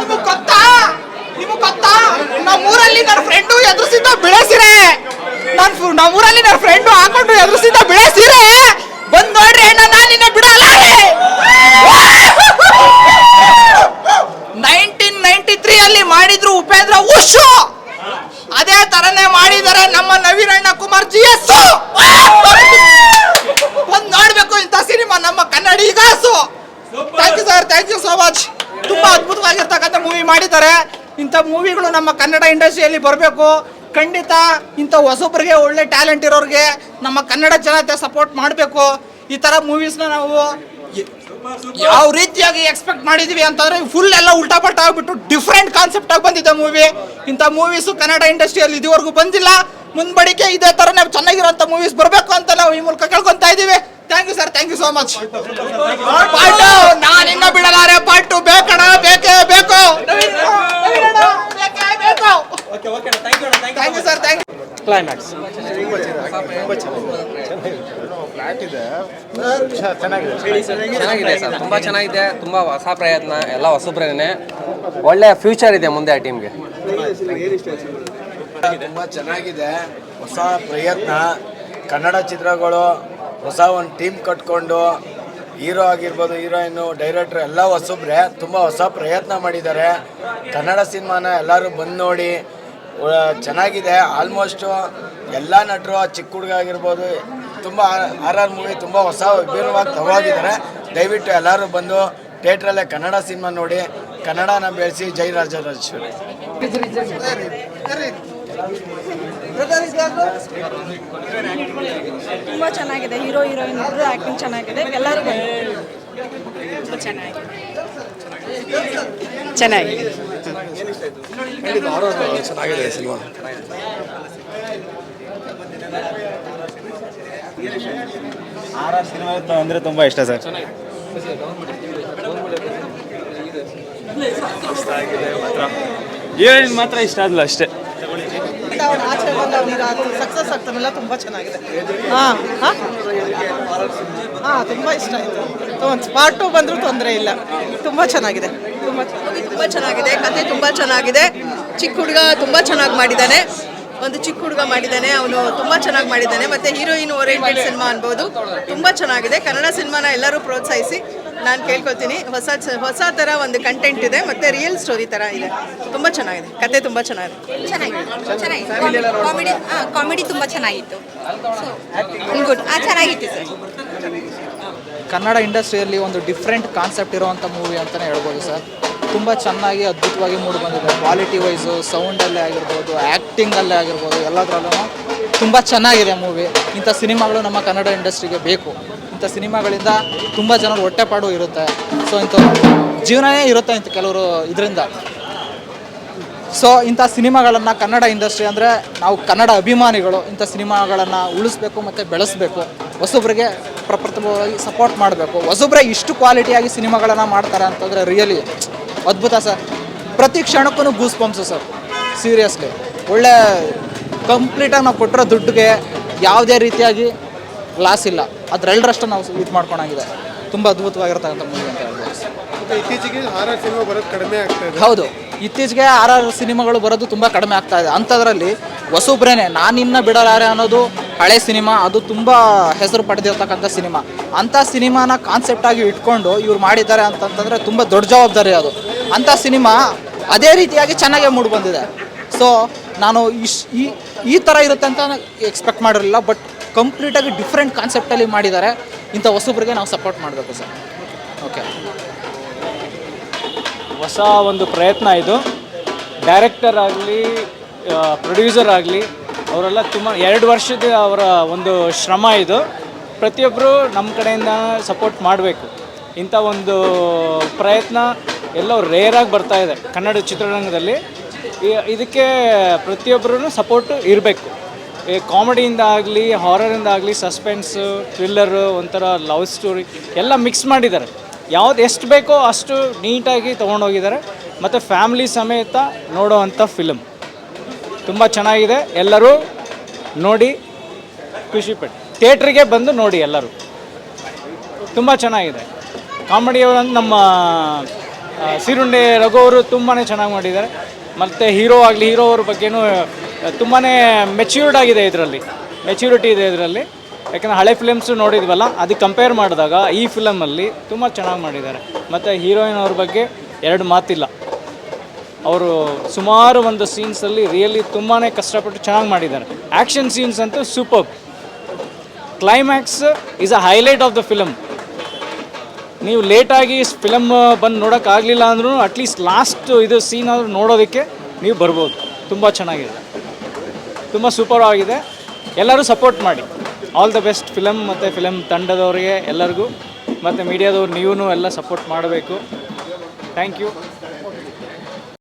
ನಿಮಗ್ ಗೊತ್ತಾ? ನಿಮಗ್ ಗೊತ್ತಾ? ನಮ್ಮೂರಲ್ಲಿ ನನ್ನ ಫ್ರೆಂಡು ಎದುರಿಸಿದ್ದ ಬೆಳೆಸಿರೆ. ನನ್ ನಮ್ಮೂರಲ್ಲಿ ನನ್ನ ಫ್ರೆಂಡು ಹಾಕೊಂಡು ಎದುರಿಸಿದ್ದ ಬೆಳೆಸಿರೆ. ಬಂದ್ ನೋಡ್ರಿ ಅಣ್ಣ, ನಾನು ನಿನ್ನ ಬಿಡಲ್ಲ ನೈನ್ಟೀನ್ ನೈನ್ಟಿ ತ್ರೀ ಅಲ್ಲಿ ಮಾಡಿದ್ರು ಉಪೇಂದ್ರ ಉಶು ಅದೇ ತರನೇ ಮಾಡಿದ್ದಾರೆ ನಮ್ಮ ನವೀನಣ್ಣ ಕುಮಾರ್ ಜಿ ಎಸ್ ಒಂದ್ ನೋಡ್ಬೇಕು ಇಂಥ ಸಿನಿಮಾ ನಮ್ಮ ಕನ್ನಡಿಗಾಸು thank you sir thank you so much ತುಂಬ ಅದ್ಭುತವಾಗಿರ್ತಕ್ಕಂಥ ಮೂವಿ ಮಾಡಿದ್ದಾರೆ. ಇಂಥ ಮೂವಿಗಳು ನಮ್ಮ ಕನ್ನಡ ಇಂಡಸ್ಟ್ರಿಯಲ್ಲಿ ಬರಬೇಕು. ಖಂಡಿತ ಇಂಥ ಹೊಸೊಬ್ಬರಿಗೆ ಒಳ್ಳೆ ಟ್ಯಾಲೆಂಟ್ ಇರೋರಿಗೆ ನಮ್ಮ ಕನ್ನಡ ಜನತೆ ಸಪೋರ್ಟ್ ಮಾಡಬೇಕು. ಈ ಥರ ಮೂವೀಸ್ನ ನಾವು ಯಾವ ರೀತಿಯಾಗಿ ಎಕ್ಸ್ಪೆಕ್ಟ್ ಮಾಡಿದೀವಿ ಅಂತಂದ್ರೆ ಫುಲ್ ಎಲ್ಲ ಪಲ್ಟಾ ಆಗ್ಬಿಟ್ಟು ಡಿಫ್ರೆಂಟ್ ಕಾನ್ಸೆಪ್ಟ್ ಆಗಿ ಬಂದಿದೆ ಮೂವಿ ಇಂಥ ಮೂವೀಸು ಕನ್ನಡ ಇಂಡಸ್ಟ್ರಿಯಲ್ಲಿ ಇದುವರೆಗೂ ಬಂದಿಲ್ಲ. ಮುಂದ್ಬಡಿಕೆ ಇದೇ ನಾವು ಚೆನ್ನಾಗಿರೋಂಥ ಮೂವೀಸ್ ಬರಬೇಕು ಅಂತ ನಾವು ಈ ಮೂಲಕ ಕೇಳ್ಕೊತಾ ಇದೀವಿ thank you sir thank you so much part ನಾನು ಇನ್ನೂ ಬಿಡಲಾರೆ. ಪಾರ್ಟ್ ಬೇಕಣ ಬೇಕೇ ಬೇಕು. ನವೀನಣ್ಣ, ಬೇಕೇ. ಬೇಕು thank you sir thank climax ಚೆನ್ನಾಗಿದೆ ಸರ್ ತುಂಬ ಚೆನ್ನಾಗಿದೆ. ತುಂಬ ಹೊಸ ಪ್ರಯತ್ನ. ಎಲ್ಲ ಹೊಸಬ್ರೇನೆ ಒಳ್ಳೆ ಫ್ಯೂಚರ್ ಇದೆ ಮುಂದೆ ಆ ಟೀಮ್ಗೆ ತುಂಬ ಚೆನ್ನಾಗಿದೆ. ಹೊಸ ಪ್ರಯತ್ನ. ಕನ್ನಡ ಚಿತ್ರಗಳು ಹೊಸ ಒಂದು ಟೀಮ್ ಕಟ್ಕೊಂಡು ಹೀರೋ ಆಗಿರ್ಬೋದು ಹೀರೋಯಿನ್ನು ಡೈರೆಕ್ಟ್ರ್ ಎಲ್ಲ ಹೊಸಬ್ರೆ, ತುಂಬ ಹೊಸ ಪ್ರಯತ್ನ ಮಾಡಿದ್ದಾರೆ. ಕನ್ನಡ ಸಿನಿಮಾನ ಎಲ್ಲರೂ ಬಂದು ನೋಡಿ ಚೆನ್ನಾಗಿದೆ. ಆಲ್ಮೋಸ್ಟು ಎಲ್ಲ ನಟರು ಚಿಕ್ಕ ಹುಡುಗ ಆಗಿರ್ಬೋದು, ತುಂಬ ಆರ್ ಆರ್ ಮೂವಿ ತುಂಬ ಹೊಸ ವಿಭಿನ್ನವಾಗಿ ತಗೋಗಿದ್ದಾರೆ ದಯವಿಟ್ಟು ಎಲ್ಲರೂ ಬಂದು ಥಿಯೇಟ್ರಲ್ಲೇ ಕನ್ನಡ ಸಿನಿಮಾ ನೋಡಿ, ಕನ್ನಡನ ಬೆಳೆಸಿ ಜೈ ರಾಜರಾಜೇಶ್ವರಿ. ತುಂಬ ಚೆನ್ನಾಗಿದೆ. ಹೀರೋ ಹೀರೋಯಿನ್ ಇಬ್ಬರು ಆ್ಯಕ್ಟಿಂಗ್ ಚೆನ್ನಾಗಿದೆ. ಎಲ್ಲರೂ ಚೆನ್ನಾಗಿ ತುಂಬ ಚೆನ್ನಾಗಿದೆ. ಚೆನ್ನಾಗಿದೆ. ಚೆನ್ನಾಗಿದೆ ಸಿನಿಮಾ. ಆರ್ ಆರ್ ಸಿನಿಮಾ ಅಂದರೆ ತುಂಬ ಇಷ್ಟ ಸರ್. ಹೀರೋಯಿನ್ ಮಾತ್ರ ಇಷ್ಟ ಆದ್ಲು ಅಷ್ಟೇ. ಆಚೆ ಬಂದವನಿಗೆ ಸಕ್ಸಸ್ ಆಗ್ತಾನೆಲ್ಲ ತುಂಬ ಚೆನ್ನಾಗಿದೆ. ಹಾಂ ಹಾಂ. ಹಾಂ, ತುಂಬ ಇಷ್ಟ ಆಯಿತು. ಪಾರ್ಟ್ ಟು ಬಂದರೂ ತೊಂದರೆ ಇಲ್ಲ. ತುಂಬ ಚೆನ್ನಾಗಿದೆ. ತುಂಬ ತುಂಬ ಚೆನ್ನಾಗಿದೆ, ಕತೆ ತುಂಬ ಚೆನ್ನಾಗಿದೆ. ಚಿಕ್ಕ ಹುಡುಗ ತುಂಬ ಚೆನ್ನಾಗಿ ಮಾಡಿದ್ದಾನೆ. ಒಂದು ಚಿಕ್ಕ ಹುಡುಗ ಮಾಡಿದ್ದಾನೆ, ಅವನು ತುಂಬ ಚೆನ್ನಾಗಿ ಮಾಡಿದ್ದಾನೆ. ಮತ್ತು ಹೀರೋಯಿನ್ ಓರಿಯೆಂಟೆಡ್ ಸಿನಿಮಾ ಅನ್ಬೋದು. ತುಂಬ ಚೆನ್ನಾಗಿದೆ. ಕನ್ನಡ ಸಿನಿಮಾನ ಎಲ್ಲರೂ ಪ್ರೋತ್ಸಾಹಿಸಿ. ನಾನು ಕೇಳ್ಕೊತೀನಿ ಹೊಸ ಚ- ಹೊಸ ಥರ ಒಂದು ಕಂಟೆಂಟ್ ಇದೆ ಮತ್ತು ರಿಯಲ್ ಸ್ಟೋರಿ ಥರ ಇದೆ. ತುಂಬ ಚೆನ್ನಾಗಿದೆ. ಕತೆ ತುಂಬ ಚೆನ್ನಾಗಿದೆ. ಚೆನ್ನಾಗಿದೆ. ಕಾಮಿಡಿ ಹಾಂ ಕಾಮಿಡಿ ತುಂಬ ಚೆನ್ನಾಗಿತ್ತು. ಗುಡ್ ಚೆನ್ನಾಗಿತ್ತು ಸರ್. ಕನ್ನಡ ಇಂಡಸ್ಟ್ರಿಯಲ್ಲಿ ಒಂದು ಡಿಫ್ರೆಂಟ್ ಕಾನ್ಸೆಪ್ಟ್ ಇರುವಂಥ ಮೂವಿ ಅಂತಲೇ ಹೇಳ್ಬೋದು ಸರ್. ತುಂಬ ಚೆನ್ನಾಗಿ ಅದ್ಭುತವಾಗಿ ಮೂಡಿ ಬಂದಿದೆ. ಕ್ವಾಲಿಟಿ ವೈಸು ಸೌಂಡಲ್ಲೇ ಆಗಿರ್ಬೋದು ಆ್ಯಕ್ಟಿಂಗಲ್ಲೇ ಆಗಿರ್ಬೋದು ಎಲ್ಲದರಲ್ಲೂ ತುಂಬ ಚೆನ್ನಾಗಿದೆ ಮೂವಿ ಇಂಥ ಸಿನಿಮಾಗಳು ನಮ್ಮ ಕನ್ನಡ ಇಂಡಸ್ಟ್ರಿಗೆ ಬೇಕು. ಇಂಥ ಸಿನಿಮಾಗಳಿಂದ ತುಂಬ ಜನರು ಹೊಟ್ಟೆಪಾಡು ಇರುತ್ತೆ. ಸೊ ಇಂಥ ಜೀವನವೇ ಇರುತ್ತೆ ಇಂಥ ಕೆಲವರು ಇದರಿಂದ. ಸೊ ಇಂಥ ಸಿನಿಮಾಗಳನ್ನು ಕನ್ನಡ ಇಂಡಸ್ಟ್ರಿ ಅಂದರೆ ನಾವು ಕನ್ನಡ ಅಭಿಮಾನಿಗಳು ಇಂಥ ಸಿನಿಮಾಗಳನ್ನು ಉಳಿಸ್ಬೇಕು ಮತ್ತು ಬೆಳೆಸಬೇಕು. ಹೊಸೊಬ್ಬರಿಗೆ ಪ್ರಪ್ರಥಮವಾಗಿ ಸಪೋರ್ಟ್ ಮಾಡಬೇಕು. ಹೊಸೊಬ್ಬರೇ ಇಷ್ಟು ಕ್ವಾಲಿಟಿಯಾಗಿ ಸಿನಿಮಾಗಳನ್ನು ಮಾಡ್ತಾರೆ ಅಂತಂದರೆ ರಿಯಲಿ ಅದ್ಭುತ ಸರ್. ಪ್ರತಿ ಕ್ಷಣಕ್ಕೂ ಗೂಸ್ ಪಂಪ್ಸು ಸರ್. ಸೀರಿಯಸ್ಲಿ ಒಳ್ಳೆ ಕಂಪ್ಲೀಟಾಗಿ ನಾವು ಕೊಟ್ಟಿರೋ ದುಡ್ಡಿಗೆ ಯಾವುದೇ ರೀತಿಯಾಗಿ ಲಾಸ್ ಇಲ್ಲ. ಅದರೆಲ್ಲರಷ್ಟು ನಾವು ಇದು ಮಾಡ್ಕೊಂಡಾಗಿದೆ ತುಂಬ ಅದ್ಭುತವಾಗಿರ್ತಕ್ಕಂಥ ಮೂವಿ ಅಂತ ಹೇಳ್ಬೋದು. ಸರ್. ಇತ್ತೀಚೆಗೆ ಹಾರರ್ ಸಿನಿಮಾ ಬರೋದು ಕಡಿಮೆ ಆಗ್ತಾ ಇದೆ. ಹೌದು. ಇತ್ತೀಚೆಗೆ ಆರ್ ಆರ್ ಸಿನಿಮಾಗಳು ಬರೋದು ತುಂಬ ಕಡಿಮೆ ಆಗ್ತಾ ಇದೆ. ಅಂಥದ್ರಲ್ಲಿ ಹೊಸಬ್ರೇನೆ ನಾನಿನ್ನ ಬಿಡಲಾರೆ ಅನ್ನೋದು ಹಳೆ ಸಿನಿಮಾ ಅದು ತುಂಬ ಹೆಸರು ಪಡೆದಿರ್ತಕ್ಕಂಥ ಸಿನಿಮಾ ಅಂಥ ಸಿನಿಮಾನ ಕಾನ್ಸೆಪ್ಟ್ ಆಗಿ ಇಟ್ಕೊಂಡು ಇವ್ರು ಮಾಡಿದ್ದಾರೆ ಅಂತಂತಂದರೆ ತುಂಬ ದೊಡ್ಡ ಜವಾಬ್ದಾರಿ ಅದು. ಅಂಥ ಸಿನಿಮಾ ಅದೇ ರೀತಿಯಾಗಿ ಚೆನ್ನಾಗೇ ಮೂಡಿ ಬಂದಿದೆ. ಸೊ ನಾನು ಇಶ್ ಈ ಈ ಥರ ಇರುತ್ತೆ ಅಂತ ಎಕ್ಸ್ಪೆಕ್ಟ್ ಮಾಡಿರಲಿಲ್ಲ ಬಟ್ ಕಂಪ್ಲೀಟಾಗಿ ಡಿಫ್ರೆಂಟ್ ಕಾನ್ಸೆಪ್ಟಲ್ಲಿ ಮಾಡಿದ್ದಾರೆ, ಇಂಥ ಹೊಸಬ್ರಿಗೆ ನಾವು ಸಪೋರ್ಟ್ ಮಾಡಬೇಕು ಸರ್. ಓಕೆ ಹೊಸ ಒಂದು ಪ್ರಯತ್ನ ಇದು. ಡೈರೆಕ್ಟರ್ ಆಗಲಿ ಪ್ರೊಡ್ಯೂಸರ್ ಆಗಲಿ, ಅವರೆಲ್ಲ ತುಂಬ, ಎರಡು ವರ್ಷದ ಅವರ ಒಂದು ಶ್ರಮ ಇದು. ಪ್ರತಿಯೊಬ್ಬರು ನಮ್ಮ ಕಡೆಯಿಂದ ಸಪೋರ್ಟ್ ಮಾಡಬೇಕು. ಇಂಥ ಒಂದು ಪ್ರಯತ್ನ ಎಲ್ಲೋ ರೇರಾಗಿ ಬರ್ತಾ ಇದೆ ಕನ್ನಡ ಚಿತ್ರರಂಗದಲ್ಲಿ. ಇದಕ್ಕೆ ಪ್ರತಿಯೊಬ್ಬರೂ ಸಪೋರ್ಟ್ ಇರಬೇಕು. ಈ ಕಾಮಿಡಿಯಿಂದ ಆಗಲಿ ಹಾರರಿಂದ ಆಗಲಿ ಸಸ್ಪೆನ್ಸು ಥ್ರಿಲ್ಲರು ಒಂಥರ ಲವ್ ಸ್ಟೋರಿ ಎಲ್ಲ ಮಿಕ್ಸ್ ಮಾಡಿದ್ದಾರೆ. ಯಾವ್ದು ಎಷ್ಟು ಬೇಕೋ ಅಷ್ಟು ನೀಟಾಗಿ ತೊಗೊಂಡೋಗಿದ್ದಾರೆ. ಮತ್ತು ಫ್ಯಾಮ್ಲಿ ಸಮೇತ ನೋಡೋವಂಥ ಫಿಲಮ್ ತುಂಬ ಚೆನ್ನಾಗಿದೆ. ಎಲ್ಲರೂ ನೋಡಿ ಖುಷಿಪಟ್ಟು ಥಿಯೇಟ್ರಿಗೆ ಬಂದು ನೋಡಿ ಎಲ್ಲರೂ. ತುಂಬ ಚೆನ್ನಾಗಿದೆ. ಕಾಮಿಡಿಯವರು ನಮ್ಮ ಸೀರುಂಡೆ ರಘು ಅವರು ತುಂಬಾ ಚೆನ್ನಾಗಿ ಮಾಡಿದ್ದಾರೆ. ಮತ್ತು ಹೀರೋ ಆಗಲಿ ಹೀರೋ ಅವ್ರ ಬಗ್ಗೆನೂ ತುಂಬಾ ಮೆಚ್ಯೂರ್ಡ್ ಆಗಿದೆ ಇದರಲ್ಲಿ. ಮೆಚ್ಯೂರಿಟಿ ಇದೆ ಇದರಲ್ಲಿ. ಯಾಕಂದರೆ ಹಳೆ ಫಿಲಮ್ಸು ನೋಡಿದ್ವಲ್ಲ ಅದಕ್ಕೆ ಕಂಪೇರ್ ಮಾಡಿದಾಗ ಈ ಫಿಲಮಲ್ಲಿ ತುಂಬ ಚೆನ್ನಾಗಿ ಮಾಡಿದ್ದಾರೆ. ಮತ್ತು ಹೀರೋಯಿನ್ ಅವ್ರ ಬಗ್ಗೆ ಎರಡು ಮಾತಿಲ್ಲ. ಅವರು ಸುಮಾರು ಒಂದು ಸೀನ್ಸಲ್ಲಿ ರಿಯಲಿ ತುಂಬಾ ಕಷ್ಟಪಟ್ಟು ಚೆನ್ನಾಗಿ ಮಾಡಿದ್ದಾರೆ. ಆ್ಯಕ್ಷನ್ ಸೀನ್ಸ್ ಅಂತೂ super climax is a highlight of the film ನೀವು ಲೇಟಾಗಿ ಫಿಲಮ್ ಬಂದು ನೋಡೋಕ್ಕಾಗಲಿಲ್ಲ ಅಂದ್ರೂ ಅಟ್ಲೀಸ್ಟ್ ಲಾಸ್ಟ್ ಇದು ಸೀನ್ ಆದರೂ ನೋಡೋದಕ್ಕೆ ನೀವು ಬರ್ಬೋದು. ತುಂಬ ಚೆನ್ನಾಗಿದೆ. ತುಂಬ ಸೂಪರ್ ಆಗಿದೆ. ಎಲ್ಲರೂ ಸಪೋರ್ಟ್ ಮಾಡಿ. ಆಲ್ ದ ಬೆಸ್ಟ್ ಫಿಲಮ್ ಮತ್ತು ಫಿಲಮ್ ತಂಡದವರಿಗೆ ಎಲ್ಲರಿಗೂ, ಮತ್ತು ಮೀಡಿಯಾದವ್ರು ನೀವು ಎಲ್ಲ ಸಪೋರ್ಟ್ ಮಾಡಬೇಕು. Thank you